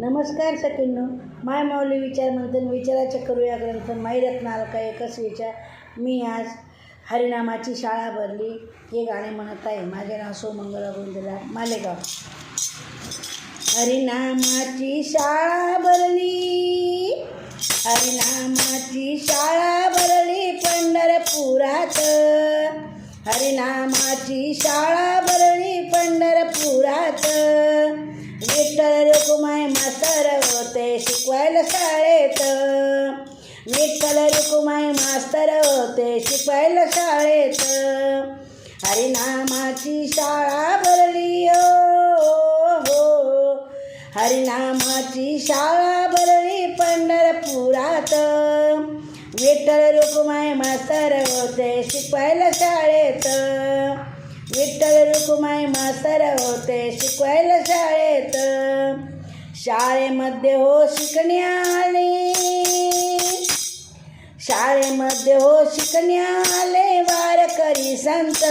नमस्कार सखींनो. माय माऊली विचार मंथन विचाराच्या करूया ग्रंथ माई रत्नालका एकच विचार. मी आज हरिनामाची शाळा भरली. हे गाणे म्हणत आहे. माझे नाव सोमंगला गोंदला मालेगाव. हरिनामाची शाळा भरली. हरिनामाची शाळा भरली पंढरपुरात. हरिनामाची शाळा भरली पंढरपुरात. विठ्ठल रुकुमाय मास्तर होते शिकवायला शाळेत. विठ्ठल रुकुमाय मास्तर होते शिकवायला शाळेत. हरिनामाची शाळा भरली हो. हरिनामाची शाळा भरली पंढरपुरात. विठ्ठल रुकुमाय मास्तर होते शिकवायला शाळेत. विठ्ठल रुकुमाई मास्तर होते शिकवायला शाळेत. शाळेमध्ये हो आले. शाळेमध्ये हो शिकण्याले वारकरी संत.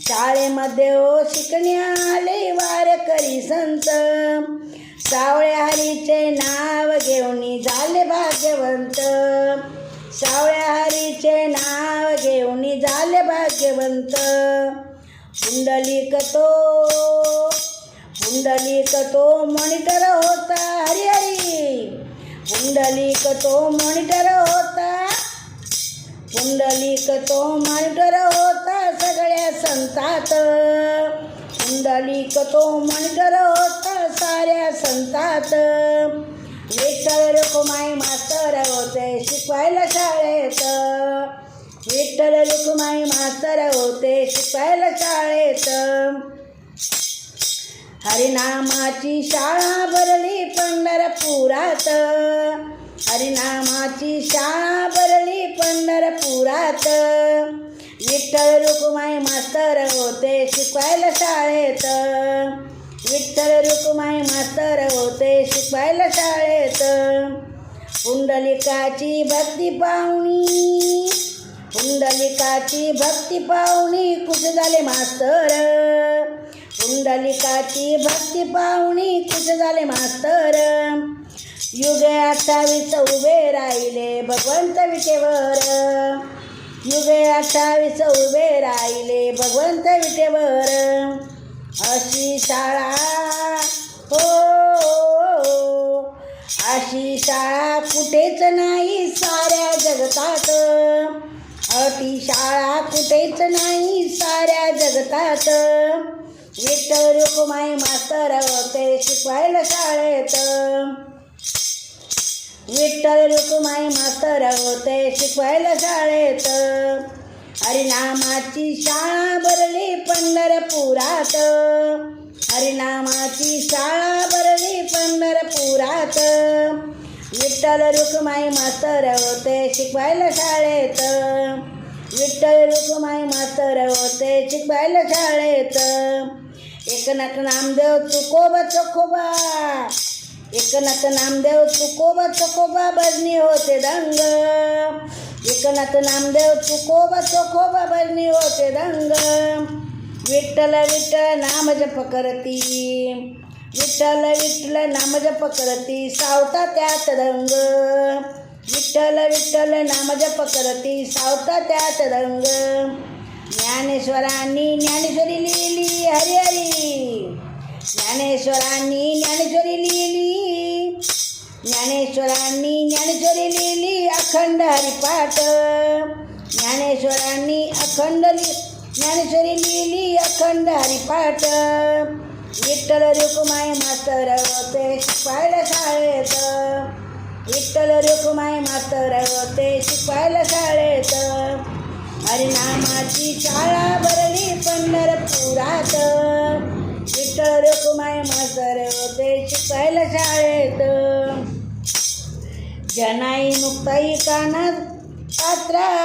शाळेमध्ये हो शिकण्याले वारकरी संत. सावळ्या हरीचे नाव घेऊन झाले भाग्यवंत. सावळ्या हरीचे नाव घेऊन झाले भाग्यवंत. पुंडलिक तो पुंडलिक तो मॉनिटर होता हरी हरी पुंडलिक तो मॉनिटर होता पुंडलिक तो मॉनिटर होता सगळ्या संतात. पुंडलिक तो मॉनिटर होता साऱ्या संतात. विठ्ठल रुकुमाई मास्तर होते शिकवायला शाळेत. विठ्ठल रुकुमाई मास्तर होते शिकवायला शाळेत. हरिनामाची शाळा भरली पंढरपुरात. हरिनामाची शाळा भरली पंढरपुरात. विठ्ठल रुकुमाई मास्तर होते शिकवायला शाळेत. विठ्ठल रुकुमाई मास्तर होते शिकवायला शाळेत. पुंडलिकाची भक्ती पाहुणी पुंडलिकाची भक्ती पाहुणी कुठे झाले मास्तर. पुंडलिकाची भक्ती पाहुणी कुठे झाले मास्तर. युगे अठ्ठावीस उभे राहिले भगवंत विटेवर युगे अठ्ठावीस उभे राहिले भगवंत विटेवर अशी शाळा हो. अशी शाळा कुठेच नाही साऱ्या जगतात. अशी शाळा कुठेच नाही साऱ्या जगतात. विठ्ठल रुक्माई मास्तर होते शिकवायला शाळेत. विठ्ठल रुक्माई मास्तर होते शिकवायला शाळेत. हरिनामाची शाळा भरली पंढरपुरात. हरिनामाची शाळा भरली पंढरपुरात. विठ्ठल रुक्माई मास्तर होते शिकवायला शाळेत. विठ्ठल रुक्माई मास्तर होते शिकवायला शाळेत. एकनाथ नामदेव चुकोबा चकोबा एकनाथ नामदेव चुकोबा चकोबा भजनी होते दंग. एकनाथ नामदेव चुकोबा चकोबा भजनी होते रंग विठ्ठल विठ्ठल नाम जप करती. विठ्ठल विठ्ठल नाम जप करती सावता त्यात रंग विठ्ठल विठ्ठल नाम जप करती सावता त्यात रंग ज्ञानेश्वरांनी ज्ञानेश्वरी लिहिली हरी हरी. ज्ञानेश्वरांनी ज्ञानेश्वरी लिहिली ज्ञानेश्वरांनी ज्ञानेश्वरी लिहिली अखंड हरिपाठ. ज्ञानेश्वरांनी अखंड लि ज्ञानेश्वरी लिहिली अखंड हरिपाठ. विठ्ठल रुकुमाई मास्तर होते शिकवायला शाळेत. विठ्ठल रुकुमाई मास्तर होते शिकवायला शाळेत. हरिनामाची शाळा भरली पंढरपुरात. विठ्ठल रुकुमाई मास्तर होते शिकवायला शाळेत. जनाई मुक्ताई काना पात्रा.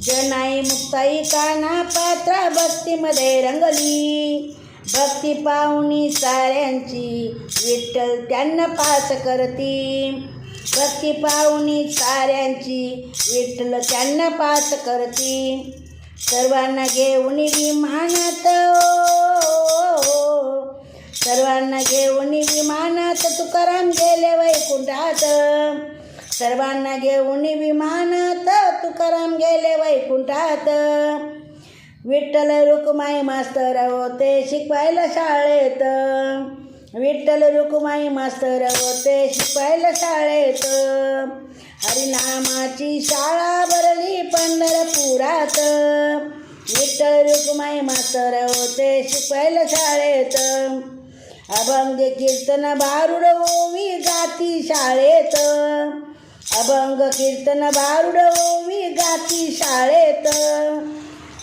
जनाई मुक्ताई काना पात्रा. भक्तीमध्ये रंगली. भक्ती पाहुणी साऱ्यांची विठ्ठल त्यांना पास करती. भक्ती पाहुणी साऱ्यांची विठ्ठल त्यांना पास करती. सर्वांना घेऊन विमानात. सर्वांना घेऊन विमानात तुकाराम गेले वैकुंठात. विठ्ठल रुक्माई मास्तर होते शिकवायला शाळेत. विठ्ठल रुक्माई मास्तर होते शिकवायला शाळेत. हरिनामाची शाळा भरली पंढरपुरात. विठ्ठल रुक्माई मास्तर होते शिकवायला शाळेत. अभंग कीर्तन बारुड ओवी गाती शाळेत. अभंग कीर्तन भारुड ओवी गाती शाळेत.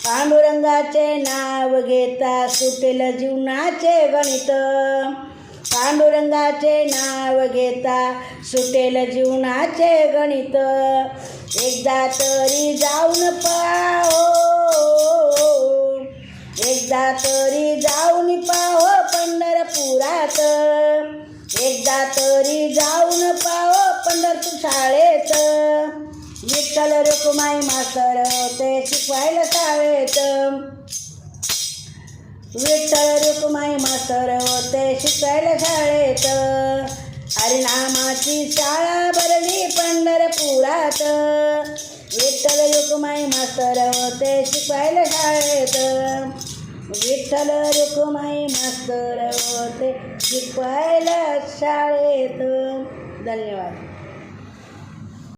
पांडुरंगाचे नाव घेता सुटेल जीवनाचे गणित. पांडुरंगाचे नाव घेता सुटेल जीवनाचे गणित. एकदा तरी जाऊन पाहो. एकदा तरी जाऊन पाहो पण तर ते शिकवायला शाळेत. विठ्ठल रुक्माई मास्तर होते शिकवायला शाळेत. हरिनामाची शाळा भरली पंढरपुरात. विठ्ठल रुक्माई मास्तर होते शिकवायला शाळेत. विठ्ठल रुक्माई मास्तर होते शिकवायला शाळेत. धन्यवाद.